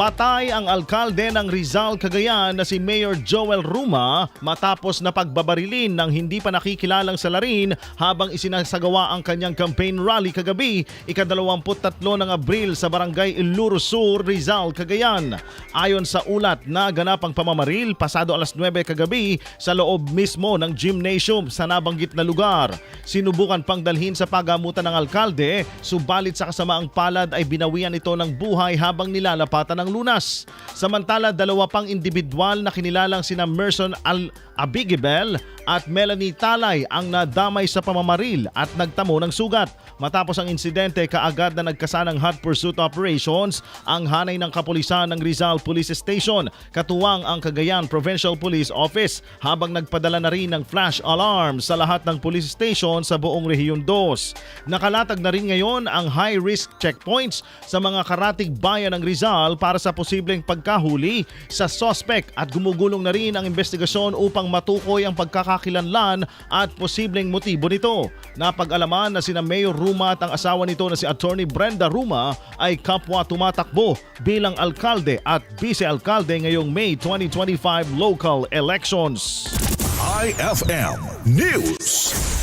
Patay ang alkalde ng Rizal, Cagayan na si Mayor Joel Ruma matapos na pagbabarilin ng hindi pa nakikilalang salarin habang isinasagawa ang kanyang campaign rally kagabi, ika-23 ng Abril sa barangay Iluro Sur, Rizal, Cagayan. Ayon sa ulat na ganapang pamamaril pasado alas 9 kagabi sa loob mismo ng gymnasium sa nabanggit na lugar. Sinubukan pang dalhin sa pagamutan ng alkalde, subalit sa kasamaang palad ay binawian ito ng buhay habang nilalapatan ng lunas. Samantala, dalawa pang individual na kinilalang sina Merson Al Abigibel at Melanie Talay ang nadamay sa pamamaril at nagtamo ng sugat. Matapos ang insidente, kaagad na nagkasa ng hot pursuit operations ang hanay ng kapulisan ng Rizal Police Station, katuwang ang Cagayan Provincial Police Office habang nagpadala na rin ng flash alarm sa lahat ng police station sa buong Rehiyon 2. Nakalatag na rin ngayon ang high-risk checkpoints sa mga karatig bayan ng Rizal para sa posibleng pagkahuli sa suspect at gumugulong na rin ang investigasyon upang matukoy ang pagkakakilanlan at posibleng motibo nito. Napag-alaman na sina Mayor Ruma at ang asawa nito na si Attorney Brenda Ruma ay kapwa tumatakbo bilang alkalde at vice-alkalde ngayong May 2025 local elections. IFM News.